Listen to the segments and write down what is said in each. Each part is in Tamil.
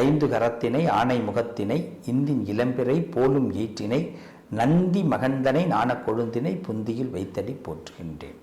ஐந்து கரத்தினை ஆணை முகத்தினை இந்தின் இளம்பிறை போலும் ஈற்றினை நந்தி மகந்தனை நாண கொழுந்தினை புந்தியில் வைத்தடி போற்றுகின்றேன்.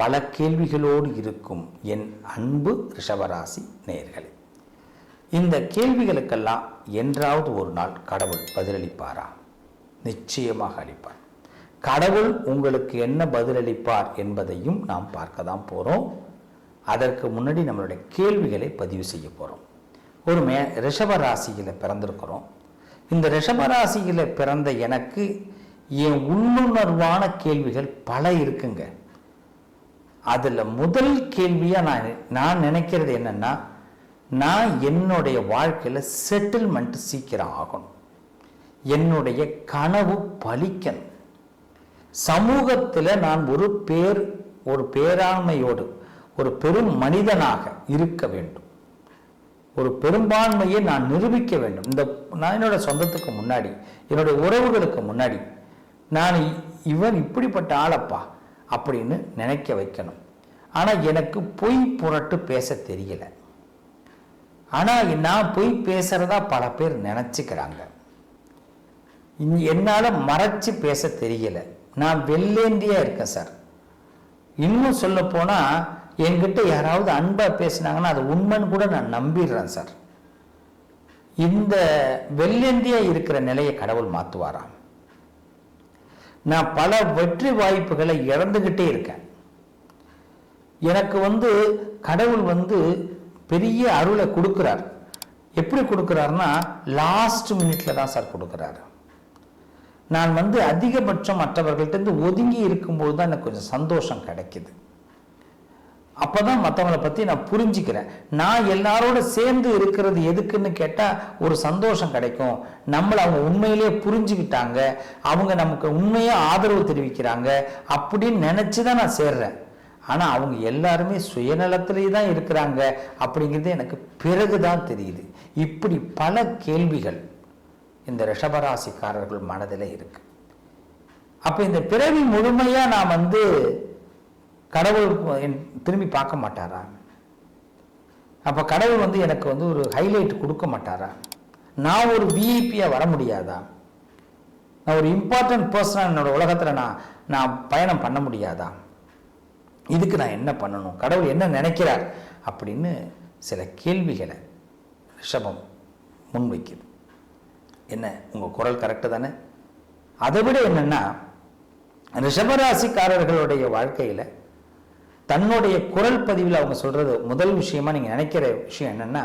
பல கேள்விகளோடு இருக்கும் என் அன்பு ரிஷபராசி நேர்களே இந்த கேள்விகளுக்கெல்லாம் என்றாவது ஒரு நாள் கடவுள் பதிலளிப்பாரா? நிச்சயமாக அளிப்பார். கடவுள் உங்களுக்கு என்ன பதிலளிப்பார் என்பதையும் நாம் பார்க்க தான் போகிறோம் அதற்கு முன்னாடி நம்மளுடைய கேள்விகளை பதிவு செய்ய போகிறோம் ஒரு மே ரிஷப ராசியில் பிறந்திருக்கிறோம். இந்த ரிஷப ராசியில் பிறந்த எனக்கு என் உள்ளுணர்வான கேள்விகள் பல இருக்குங்க. அதில் முதல் கேள்வியாக நான் நான் நினைக்கிறது என்னென்னா நான் என்னுடைய வாழ்க்கையில் செட்டில்மெண்ட் சீக்கிரம் ஆகணும். என்னுடைய கனவு பலிக்கணும். சமூகத்தில் நான் ஒரு பேர் ஒரு பேராண்மையோடு ஒரு பெரும் மனிதனாக இருக்க வேண்டும். ஒரு பெரும்பான்மையை நான் நிரூபிக்க வேண்டும். இந்த நான் என்னோட சொந்தத்துக்கு முன்னாடி என்னுடைய உறவுகளுக்கு முன்னாடி நான் இவன் இப்படிப்பட்ட ஆளப்பா அப்படின்னு நினைக்க வைக்கணும். ஆனால் எனக்கு பொய் புரட்டு பேச தெரியல. ஆனால் நான் பொய் பேசுறதா பல பேர் நினச்சிக்கிறாங்க. என்னால் மறைச்சு பேச தெரியல. நான் வெள்ளேந்தியா இருக்கேன் சார். இன்னும் சொல்ல போனால் என்கிட்ட யாராவது அன்பாக பேசினாங்கன்னா அது உண்மைன்னு கூட நான் நம்பிடுறேன் சார். இந்த வெள்ளந்தியாக இருக்கிற நிலையை கடவுள் மாற்றுவாராம் நான் பல வெற்றி வாய்ப்புகளை இழந்துக்கிட்டே இருக்கேன். எனக்கு வந்து கடவுள் வந்து பெரிய அருளை கொடுக்குறார். எப்படி கொடுக்குறாருன்னா லாஸ்ட் மினிட்ல தான் சார் கொடுக்குறாரு. நான் வந்து அதிகபட்சம் மற்றவர்கள்ட்டேருந்து ஒதுங்கி இருக்கும்போது தான் எனக்கு கொஞ்சம் சந்தோஷம் கிடைக்குது. அப்பதான் மற்றவங்களை பத்தி நான் புரிஞ்சுக்கிறேன். நான் எல்லாரோட சேர்ந்து இருக்கிறது எதுக்குன்னு கேட்டா ஒரு சந்தோஷம் கிடைக்கும். நம்மளை அவங்க உண்மையிலேயே புரிஞ்சுக்கிட்டாங்க. அவங்க நமக்கு உண்மையா ஆதரவு தெரிவிக்கிறாங்க அப்படின்னு நினச்சி தான் நான் சேர்றேன். ஆனா அவங்க எல்லாருமே சுயநலத்திலே தான் இருக்கிறாங்க அப்படிங்கிறது எனக்கு பிறகுதான் தெரியுது. இப்படி பல கேள்விகள் இந்த ரிஷபராசிக்காரர்கள் மனதில் இருக்கு. அப்ப இந்த பிறவி முழுமையா நான் வந்து கடவுள் என் திரும்பி பார்க்க மாட்டாரா? அப்போ கடவுள் வந்து எனக்கு வந்து ஒரு ஹைலைட் கொடுக்க மாட்டாரா? நான் ஒரு விஐபியாக வர முடியாதா? நான் ஒரு இம்பார்ட்டன்ட் பர்சனாக என்னோடய உலகத்தில் நான் நான் பயணம் பண்ண முடியாதா? இதுக்கு நான் என்ன பண்ணணும்? கடவுள் என்ன நினைக்கிறார்? அப்படின்னு சில கேள்விகளை ரிஷபம் முன்வைக்குது என்ன? உங்கள் குரல் கரெக்டு தானே? அதை விட என்னென்னா ரிஷபராசிக்காரர்களுடைய வாழ்க்கையில் தன்னுடைய குரல் பதிவில் அவங்க சொல்றது முதல் விஷயமா நீங்க நினைக்கிற விஷயம் என்னன்னா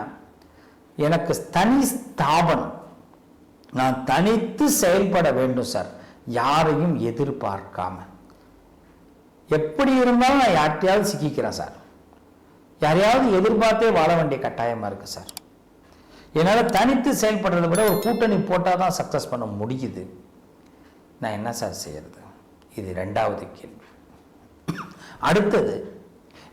எனக்கு தனி ஸ்தாபனம். நான் தனித்து செயல்பட வேண்டும் சார் யாரையும் எதிர்பார்க்காம. எப்படி இருந்தாலும் நான் யார்கிட்டயாவது சிக்கிக்கிறேன் சார் யாரையாவது எதிர்பார்த்தே வாழ வேண்டிய கட்டாயமா இருக்கு சார் என்னால் தனித்து செயல்படுறதை விட ஒரு கூட்டணி போட்டால் தான் சக்ஸஸ் பண்ண முடியுது. நான் என்ன சார் செய்யறது? இது ரெண்டாவது கேள்வி. அடுத்தது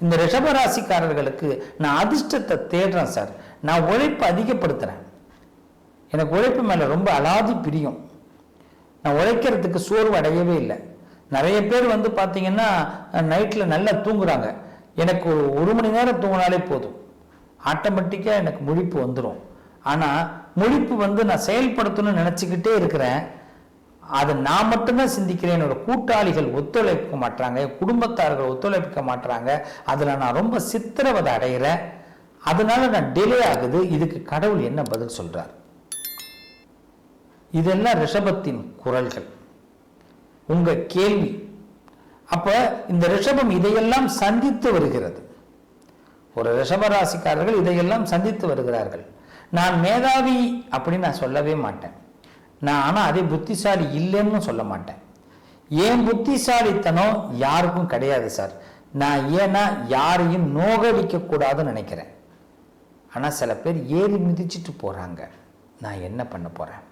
இந்த ரிஷபராசிக்காரர்களுக்கு நான் அதிர்ஷ்டத்தை தேடுறேன் சார். நான் உழைப்பு அதிகப்படுத்துகிறேன் எனக்கு உழைப்பு மேலே ரொம்ப அலாதி பிரியம். நான் உழைக்கிறதுக்கு சோர்வு அடையவே இல்லை. நிறைய பேர் வந்து பார்த்தீங்கன்னா நைட்டில் நல்லா தூங்குறாங்க. எனக்கு ஒரு ஒரு மணி நேரம் தூங்கினாலே போதும். ஆட்டோமேட்டிக்காக எனக்கு முழிப்பு வந்துடும் ஆனால் முழிப்பு வந்து நான் செயல்படுத்தணும்னு நினச்சிக்கிட்டே இருக்கிறேன். அதை நான் மட்டும்தான் சிந்திக்கிறேன். என்னோட கூட்டாளிகள் ஒத்துழைக்க மாட்டாங்க குடும்பத்தார்கள் ஒத்துழைக்க மாட்டாங்க அதில் நான் ரொம்ப சித்திரவதை அடைகிறேன் அதனால நான் டிலே ஆகுது. இதுக்கு கடவுள் என்ன பதில் சொல்றார்? இதெல்லாம் ரிஷபத்தின் குரல்கள். உங்க கேள்வி. அப்ப இந்த ரிஷபம் இதையெல்லாம் சந்தித்து வருகிறது. ஒரு ரிஷபராசிக்காரர்கள் இதையெல்லாம் சந்தித்து வருகிறார்கள். நான் மேதாவி அப்படின்னு நான் சொல்லவே மாட்டேன். நான் ஆனால் அதே புத்திசாலி இல்லைன்னு சொல்ல மாட்டேன். ஏன் புத்திசாலித்தனம் யாருக்கும் கிடையாது சார். நான் ஏன்னா யாரையும் நோகடிக்க கூடாதுன்னு நினைக்கிறேன். ஆனால் சில பேர் ஏறி மிதிச்சிட்டு போகிறாங்க நான் என்ன பண்ண போகிறேன்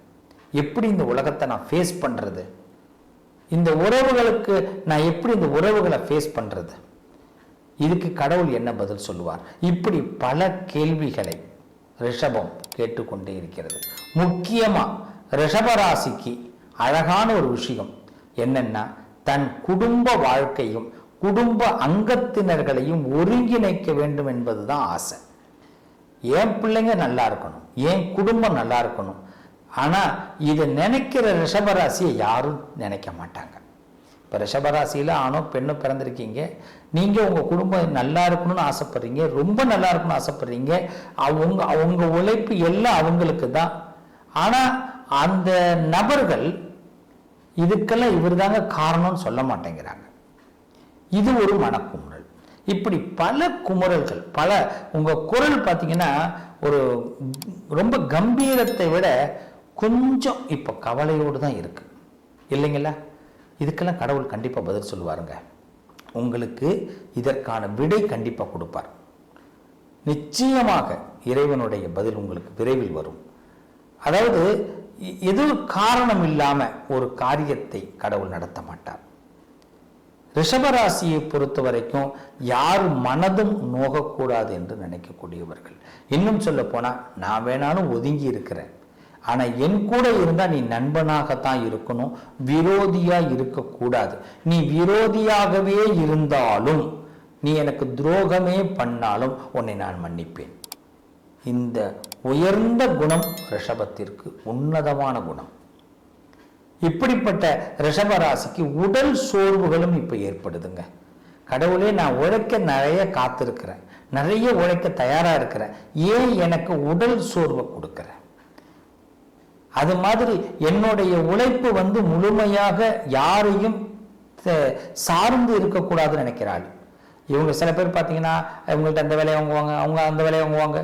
எப்படி இந்த உலகத்தை நான் ஃபேஸ் பண்ணுறது இந்த உறவுகளுக்கு நான் எப்படி இந்த உறவுகளை ஃபேஸ் பண்ணுறது இதுக்கு கடவுள் என்ன பதில் சொல்லுவார்? இப்படி பல கேள்விகளை ரிஷபம் கேட்டுக்கொண்டே இருக்கிறது. முக்கியமா ரிஷபராசிக்கு அழகான ஒரு விஷயம் என்னென்னா தன் குடும்ப வாழ்க்கையும் குடும்ப அங்கத்தினர்களையும் ஒருங்கிணைக்க வேண்டும் என்பதுதான் ஆசை. என் பிள்ளைங்க நல்லா இருக்கணும்? என் குடும்பம் நல்லா இருக்கணும்? ஆனால் இதை நினைக்கிற ரிஷபராசியை யாரும் நினைக்க மாட்டாங்க. இப்போ ரிஷபராசியில் ஆணோ பெண்ணும் பிறந்திருக்கீங்க. நீங்கள் உங்கள் குடும்பம் நல்லா இருக்கணும்னு ஆசைப்பட்றீங்க ரொம்ப நல்லா இருக்கணும்னு ஆசைப்பட்றீங்க. அவங்க அவங்க உழைப்பு எல்லாம் அவங்களுக்கு தான் ஆனால் அந்த நபர்கள் இதுக்கெல்லாம் இவர் தாங்க காரணம்னு சொல்ல மாட்டேங்கிறாங்க. இது ஒரு மனக்குமுறல். இப்படி பல குமுறல்கள் பல உங்கள் குரல் பார்த்தீங்கன்னா ஒரு ரொம்ப கம்பீரத்தை விட கொஞ்சம் இப்போ கவலையோடு தான் இருக்குது இல்லைங்களா? இதுக்கெல்லாம் கடவுள் கண்டிப்பாக பதில் சொல்லுவாருங்க. உங்களுக்கு இதற்கான விடை கண்டிப்பாக கொடுப்பார். நிச்சயமாக இறைவனுடைய பதில் உங்களுக்கு விரைவில் வரும். அதாவது எ- எது காரணம் இல்லாம ஒரு காரியத்தை கடவுள் நடத்த மாட்டார். ரிஷபராசியை பொறுத்த வரைக்கும் யார் மனதும் நோகக்கூடாது என்று நினைக்கக்கூடியவர்கள். இன்னும் சொல்ல போனா நான் வேணாலும் ஒதுங்கி இருக்கிறேன். ஆனா என் கூட இருந்தா நீ நண்பனாகத்தான் இருக்கணும் விரோதியா இருக்கக்கூடாது. நீ விரோதியாகவே இருந்தாலும் நீ எனக்கு துரோகமே பண்ணாலும் உன்னை நான் மன்னிப்பேன். இந்த உயர்ந்த குணம் ரிஷபத்திற்கு உன்னதமான குணம். இப்படிப்பட்ட ரிஷபராசிக்கு உடல் சோர்வுகளும் இப்போ ஏற்படுதுங்க. கடவுளே நான் உழைக்க நிறைய காத்திருக்கிறேன். நிறைய உழைக்க தயாரா இருக்கிறேன். ஏன் எனக்கு உடல் சோர்வை கொடுக்கிற? அது மாதிரி என்னுடைய உழைப்பு வந்து முழுமையாக யாரையும் சார்ந்து இருக்கக்கூடாதுன்னு நினைக்கிறாள் இவங்க சில பேர் பார்த்தீங்கன்னா இவங்கள்ட்ட அந்த வேலையை வாங்குவாங்க அவங்க அந்த வேலையை வாங்குவாங்க.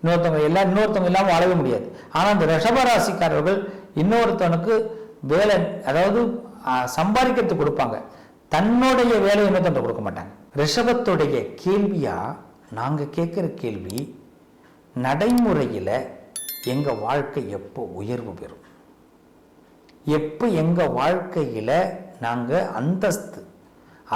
இன்னொருத்தவங்க எல்லாம் இன்னொருத்தவங்க இல்லாமல் வாழவே முடியாது. ஆனால் அந்த ரிஷபராசிக்காரர்கள் இன்னொருத்தவனுக்கு வேலை அதாவது சம்பாதிக்கிறதுக்கு கொடுப்பாங்க. தன்னுடைய வேலையை இன்னொருத்த கொடுக்க மாட்டாங்க. ரிஷபத்துடைய கேள்வியாக நாங்கள் கேட்குற கேள்வி நடைமுறையில் எங்கள் வாழ்க்கை எப்போ உயர்வு பெறும்? எப்போ எங்கள் வாழ்க்கையில் நாங்கள் அந்தஸ்து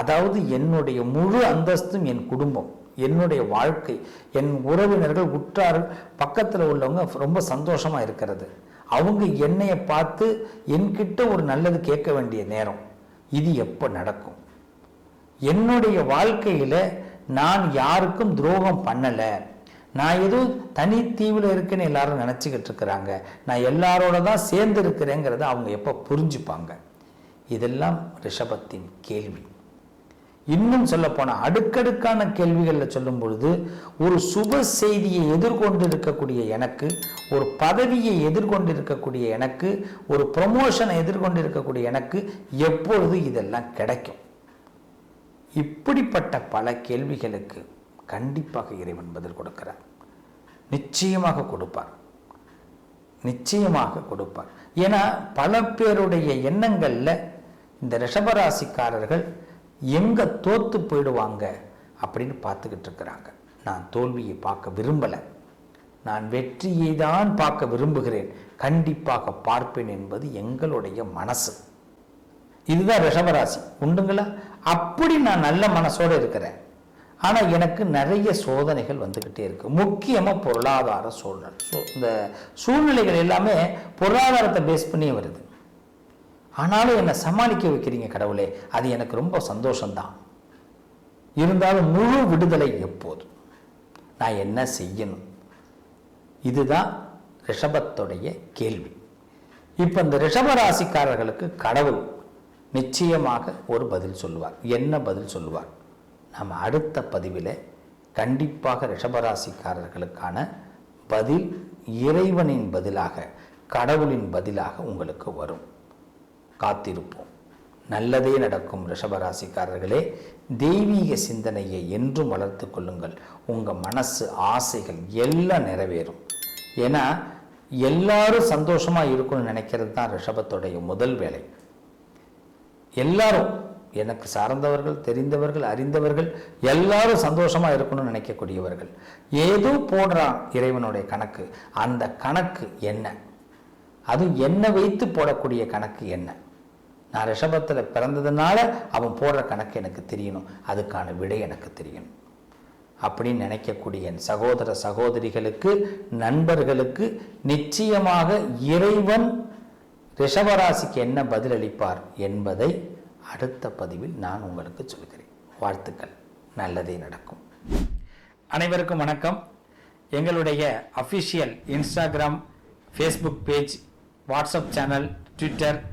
அதாவது என்னுடைய முழு அந்தஸ்தும் என் குடும்பம் என்னுடைய வாழ்க்கை என் உறவினர்கள் உற்றார் பக்கத்தில் உள்ளவங்க ரொம்ப சந்தோஷமாக இருக்கிறது. அவங்க என்னைய பார்த்து என்கிட்ட ஒரு நல்லது கேட்க வேண்டிய நேரம். இது எப்போ நடக்கும்? என்னுடைய வாழ்க்கையில் நான் யாருக்கும் துரோகம் பண்ணலை. நான் எதுவும் தனி தீவில் இருக்கேன்னு எல்லாரும் நினச்சிக்கிட்டு இருக்கிறாங்க. நான் எல்லாரோட தான் சேர்ந்து இருக்கிறேங்கிறத அவங்க எப்போ புரிஞ்சுப்பாங்க? இதெல்லாம் ரிஷபத்தின் கேள்வி. இன்னும் சொல்ல போனா அடுக்கடுக்கான கேள்விகளில் சொல்லும் பொழுது ஒரு சுப செய்தியை எதிர்கொண்டு இருக்கக்கூடிய எனக்கு ஒரு பதவியை எதிர்கொண்டு இருக்கக்கூடிய எனக்கு ஒரு ப்ரமோஷனை எதிர்கொண்டு இருக்கக்கூடிய எனக்கு எப்பொழுது இதெல்லாம் கிடைக்கும்? இப்படிப்பட்ட பல கேள்விகளுக்கு கண்டிப்பாக இறைவன் பதில் கொடுக்கிறார். நிச்சயமாக கொடுப்பார். நிச்சயமாக கொடுப்பார். ஏன்னா பல பேருடைய எண்ணங்களில் இந்த ரிஷபராசிக்காரர்கள் எங்கே தோற்று போயிடுவாங்க அப்படின்னு பார்த்துக்கிட்டு இருக்கிறாங்க. நான் தோல்வியை பார்க்க விரும்பலை. நான் வெற்றியை தான் பார்க்க விரும்புகிறேன். கண்டிப்பாக பார்ப்பேன் என்பது எங்களுடைய மனசு. இதுதான் ரிஷபராசி. உண்டுங்களா? அப்படி நான் நல்ல மனசோட இருக்கிறேன். ஆனால் எனக்கு நிறைய சோதனைகள் வந்துக்கிட்டே இருக்கு. முக்கியமாக பொருளாதார சூழ்நிலை இந்த சூழ்நிலைகள் எல்லாமே பொருளாதாரத்தை பேஸ் பண்ணி வருது. ஆனாலும் என்னை சமாளிக்க வைக்கிறீங்க கடவுளே. அது எனக்கு ரொம்ப சந்தோஷம்தான். இருந்தாலும் முழு விடுதலை எப்போது நான் என்ன செய்யணும்? இதுதான் ரிஷபத்துடைய கேள்வி. இப்போ இந்த ரிஷப ராசிக்காரர்களுக்கு கடவுள் நிச்சயமாக ஒரு பதில் சொல்லுவார். என்ன பதில் சொல்லுவார்? நம்ம அடுத்த பதிவில் கண்டிப்பாக ரிஷபராசிக்காரர்களுக்கான பதில் இறைவனின் பதிலாக கடவுளின் பதிலாக உங்களுக்கு வரும். காத்திருப்போம். நல்லதே நடக்கும் ரிஷபராசிக்காரர்களே. தெய்வீக சிந்தனையை என்றும் வளர்த்து கொள்ளுங்கள். உங்கள் மனசு ஆசைகள் எல்லாம் நிறைவேறும். ஏன்னா எல்லாரும் சந்தோஷமாக இருக்கணும்னு நினைக்கிறது தான் ரிஷபத்துடைய முதல் வேலை. எல்லாரும் எனக்கு சார்ந்தவர்கள் தெரிந்தவர்கள் அறிந்தவர்கள் எல்லாரும் சந்தோஷமா இருக்கணும்னு நினைக்கக்கூடியவர்கள். ஏதோ போடுறான் இறைவனுடைய கணக்கு. அந்த கணக்கு என்ன? அது என்ன வைத்து போடக்கூடிய கணக்கு என்ன? நான் ரிஷபத்தில் பிறந்ததுனால அவன் போடுற கணக்கு எனக்கு தெரியணும். அதுக்கான விடை எனக்கு தெரியணும். அப்படின்னு நினைக்கக்கூடிய என் சகோதர சகோதரிகளுக்கு நண்பர்களுக்கு நிச்சயமாக இறைவன் ரிஷபராசிக்கு என்ன பதிலளிப்பார் என்பதை அடுத்த பதிவில் நான் உங்களுக்கு சொல்கிறேன். வாழ்த்துக்கள். நல்லதே நடக்கும். அனைவருக்கும் வணக்கம். எங்களுடைய official Instagram Facebook page WhatsApp channel Twitter